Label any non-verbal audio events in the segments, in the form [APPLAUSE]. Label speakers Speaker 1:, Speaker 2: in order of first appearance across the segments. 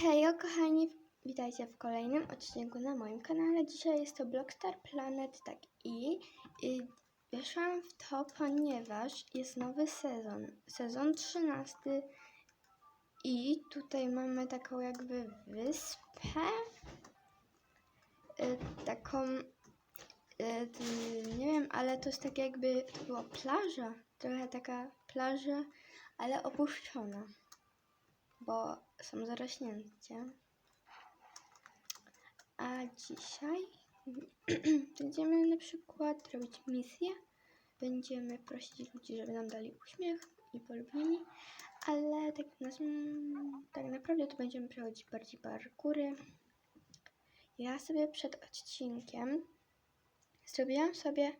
Speaker 1: Hejo kochani, witajcie w kolejnym odcinku na moim kanale. Dzisiaj jest to Blockstar Planet, tak i y, weszłam w to, ponieważ jest nowy sezon, sezon 13 i tutaj mamy taką jakby wyspę, y, taką, y, nie wiem, ale to jest tak jakby, to była plaża, trochę taka plaża, ale opuszczona bo są zarośnięcie. A dzisiaj [CLEARS THROAT] będziemy na przykład robić misję. Będziemy prosić ludzi, żeby nam dali uśmiech i polubili, ale tak, nas, tak naprawdę to będziemy przechodzić bardziej parkury. Ja sobie przed odcinkiem zrobiłam sobie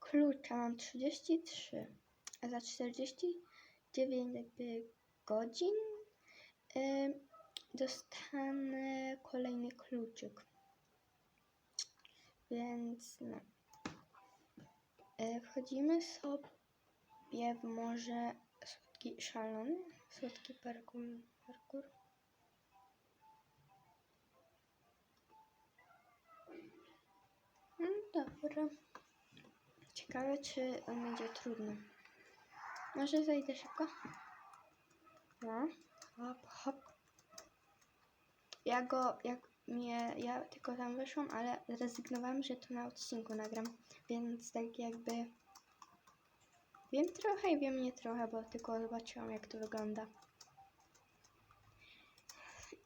Speaker 1: klucza, mam 33, a za 49 jakby godzin dostanę kolejny kluczyk. Więc no. Y, wchodzimy sobie w może słodki szalony, słodki parkour. parkour. No dobra. Ciekawe, czy on będzie trudny. Może zejdę szybko? No. Hop, hop. Ja go, jak mnie, ja tylko tam weszłam, ale zrezygnowałam, że to na odcinku nagram, więc tak jakby wiem trochę i wiem nie trochę, bo tylko zobaczyłam jak to wygląda.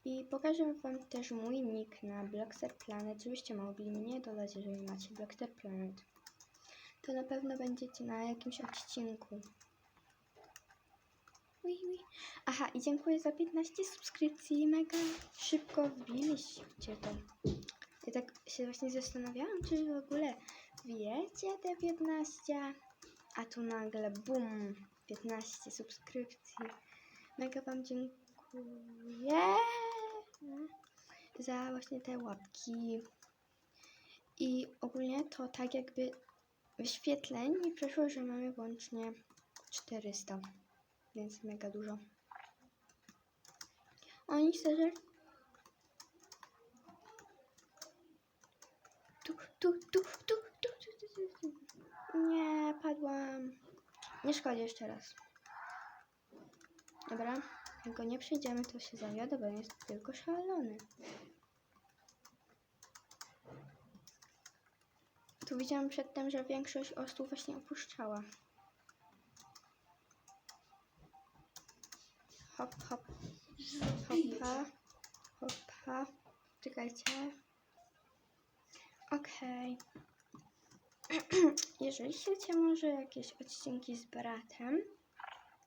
Speaker 1: I pokażę wam też mój nick na Blockster Planet, żebyście mogli mnie dodać, jeżeli macie Blockster Planet. To na pewno będziecie na jakimś odcinku. Ui, ui. Aha, i dziękuję za 15 subskrypcji. Mega szybko wbiliście to. Ja tak się właśnie zastanawiałam, czy w ogóle wiecie te 15, a tu nagle bum, 15 subskrypcji. Mega Wam dziękuję za właśnie te łapki. I ogólnie to tak jakby wyświetleń mi przeszło, że mamy łącznie 400 więc mega dużo. Oni szczerze... Tu, tu, tu, tu, tu, tu, tu, tu. Nie, padłam. Nie szkodzi jeszcze raz. Dobra, jak go nie przejdziemy, to się zawiodę, bo jest tylko szalony. Tu widziałam przedtem, że większość osób właśnie opuszczała. Hop, hop. Hopa. Hopa. Czekajcie. Okej. [CLEARS THROAT] Jeżeli chcecie może jakieś odcinki z bratem,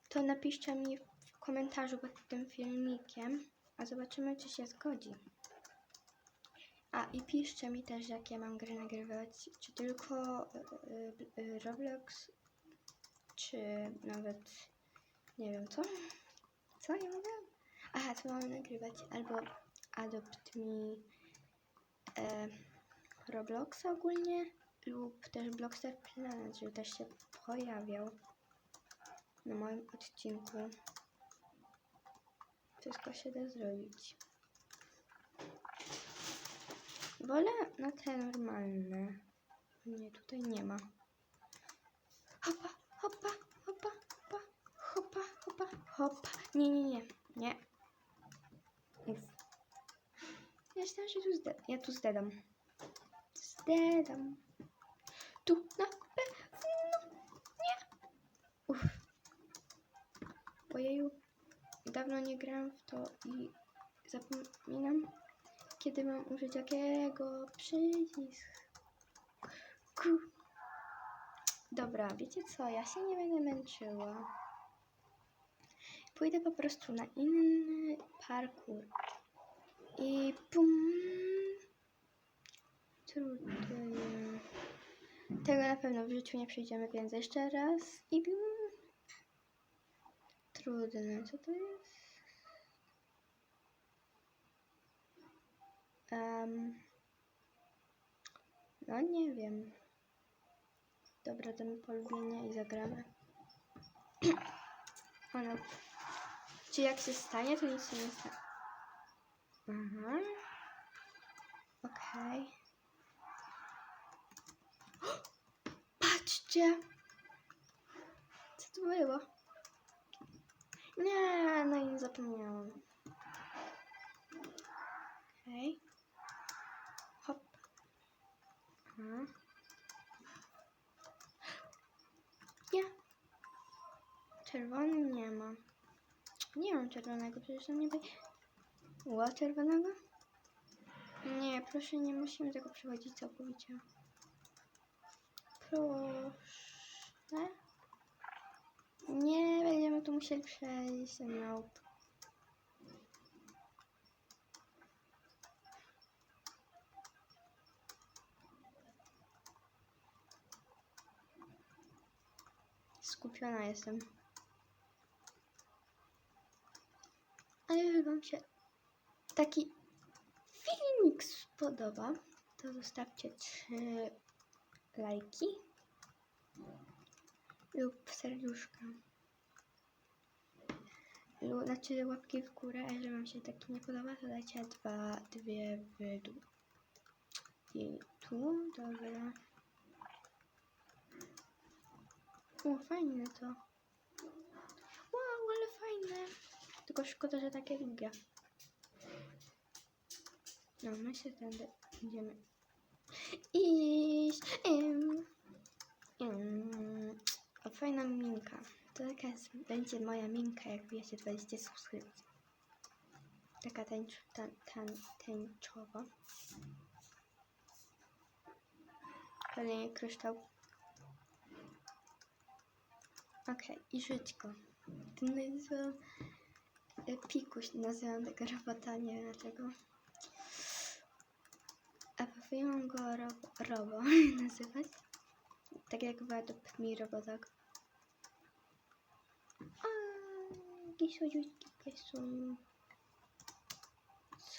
Speaker 1: to napiszcie mi w komentarzu pod tym filmikiem, a zobaczymy, czy się zgodzi. A i piszcie mi też, jakie mam gry nagrywać, czy tylko y, y, Roblox, czy nawet nie wiem co. Co ja mówię? Aha, co mamy nagrywać? Albo Adopt Me e, Roblox ogólnie lub też Blockster Planet, żeby też się pojawiał na moim odcinku. Wszystko się da zrobić. Wolę na te normalne. Nie, tutaj nie ma. Hopa, hopa, hopa. Nie, nie, nie, nie. Ja myślałam, że tu zde... Ja tu zdedam. Zdedam. Tu na pewno nie. Uff. Ojeju. Dawno nie grałam w to i zapominam, kiedy mam użyć jakiego przycisku. Dobra, wiecie co? Ja się nie będę męczyła. Pójdę po prostu na inny parkour. I pum. Trudno. Tego na pewno w życiu nie przejdziemy, więc jeszcze raz. I bum. Trudne. Co to jest? Um, no nie wiem. Dobra, damy polubienie i zagramy. [CLEARS THROAT] Ona. Czy jak się stanie, to nic się nie stanie. Aha. Okej. [GASPS] Patrzcie! Co to było? Nie, no i zapomniałam. Okej. Hop. Aha. Nie. Czerwony nie ma. Nie mam czerwonego, przecież tam nie by... Ła czerwonego? Nie, proszę, nie musimy tego przechodzić całkowicie. Proszę. Nie, będziemy tu musieli przejść. Nope. Skupiona jestem. Ale jeżeli Wam się taki filmik spodoba, to zostawcie trzy lajki lub serduszka. Lub, znaczy łapki w górę, a jeżeli Wam się taki nie podoba, to dajcie dwa, dwie w dół. I tu, dobra. O, fajne to. Wow, ale fajne. Tylko szkoda, że takie długie. No, my się tędy idziemy. Iść. Im. Im. Fajna minka. To taka jest, będzie moja minka, jak wiecie 20 subskrypcji. Taka tańcz, tań, tań, tęczowa. Kolejny kryształ. Okej, i rzuć go. Tym pikuś, nazywam tego robota, nie wiem dlaczego. A powinnam go robo, robo [LAUGHS] nazywać. Tak jak według mi robotak. A, słodziutki są.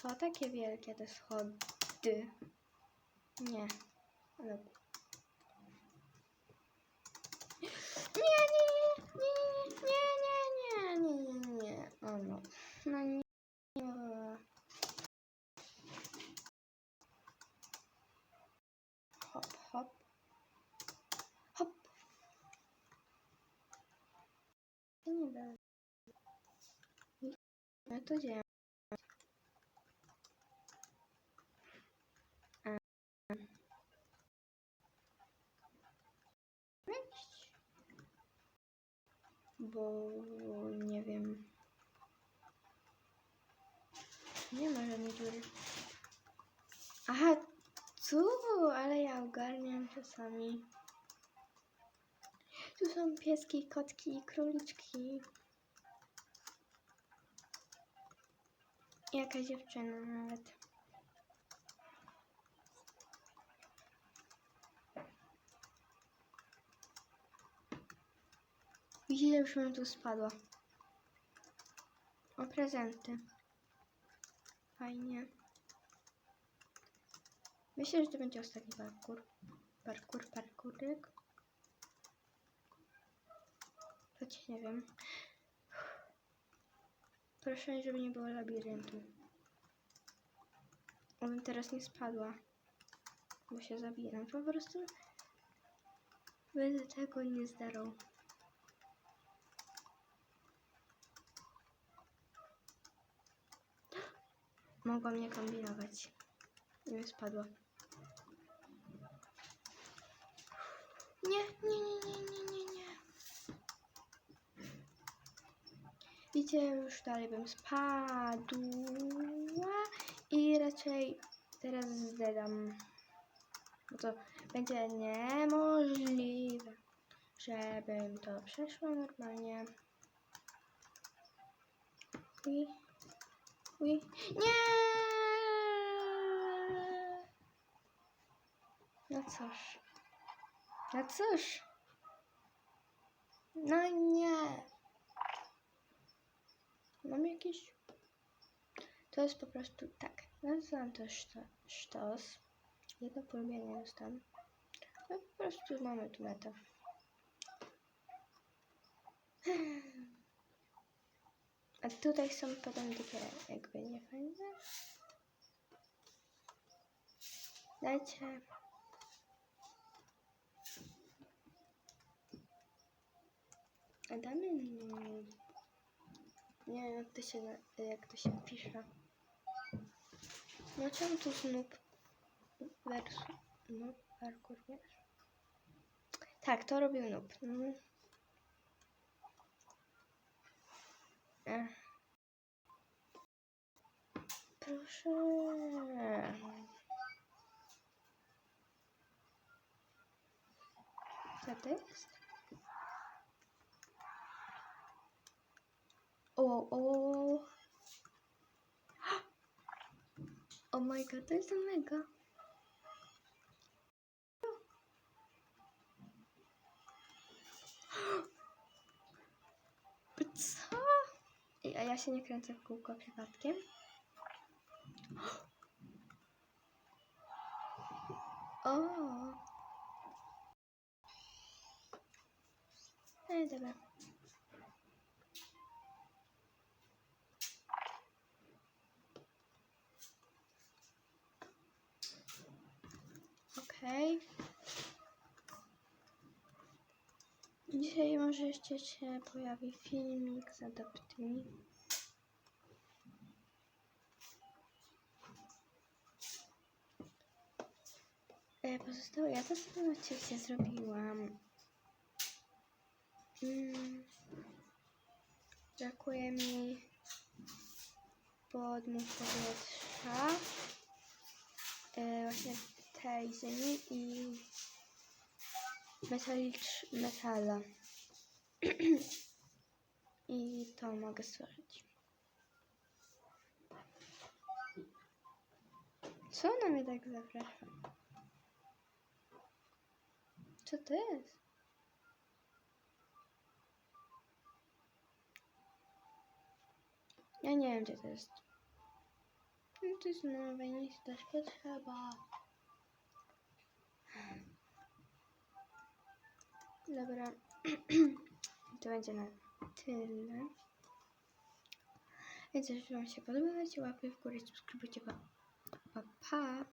Speaker 1: Co takie wielkie te schody? Nie. Ale nie, nie, nie, nie, nie, nie, nie, nie, o no, no nie. Hop, hop, hop. Nie da. No to? Wejść. Bo nie wiem. Nie ma żadnej dziury. Aha, tu, ale ja ogarniam czasami. Tu są pieski, kotki i króliczki. I Jakaś dziewczyna nawet. Widzicie, już mi tu spadło. O prezenty. Fajnie. Myślę, że to będzie ostatni parkour. Parkour, parkurek. Choć nie wiem. Proszę, żeby nie było labiryntu. Obym teraz nie spadła. Bo się zabijam. Po prostu będę tego nie zdarł. Mogłam nie kombinować. Nie spadła. Nie, nie, nie, nie, nie, nie, Widzicie, już dalej bym spadła i raczej teraz zdedam. Bo to będzie niemożliwe, żebym to przeszła normalnie. I Uj. Nie! No cóż. No cóż. No nie. Mam jakiś... To jest po prostu tak. Nazywam to szto, sztos. Jedno polubienie dostałem. No po prostu mamy tu metę. A tutaj są potem takie jakby niefajne. Dajcie. Adamy no. Nie jak to się, jak to się pisze. No czemu tu znów wers... No, parkour, wiesz? Tak, to robił noob. Mhm. Proszę. Co to jest? O, o. [GASPS] Oh my god, to jest mega. [GASPS] Co? A ja się nie kręcę w kółko przypadkiem? [GASPS] O. Ej, dobra. Okej. Dzisiaj może jeszcze się pojawi filmik z Adoptmi. E, Pozostałe, ja to sobie oczywiście zrobiłam. Mm. Brakuje mi podmuch powietrza. E, właśnie ziemi i metalicz, metala. [CLEARS THROAT] I to mogę stworzyć. Co ona mnie tak zaprasza? Co to jest? Ja nie wiem, gdzie to jest. No to jest nowe, nic też potrzeba. Dobra. [CLEARS THROAT] to będzie na tyle. Więc jeśli Wam się podoba, dajcie łapy w górę, subskrybujcie. Pa, pa.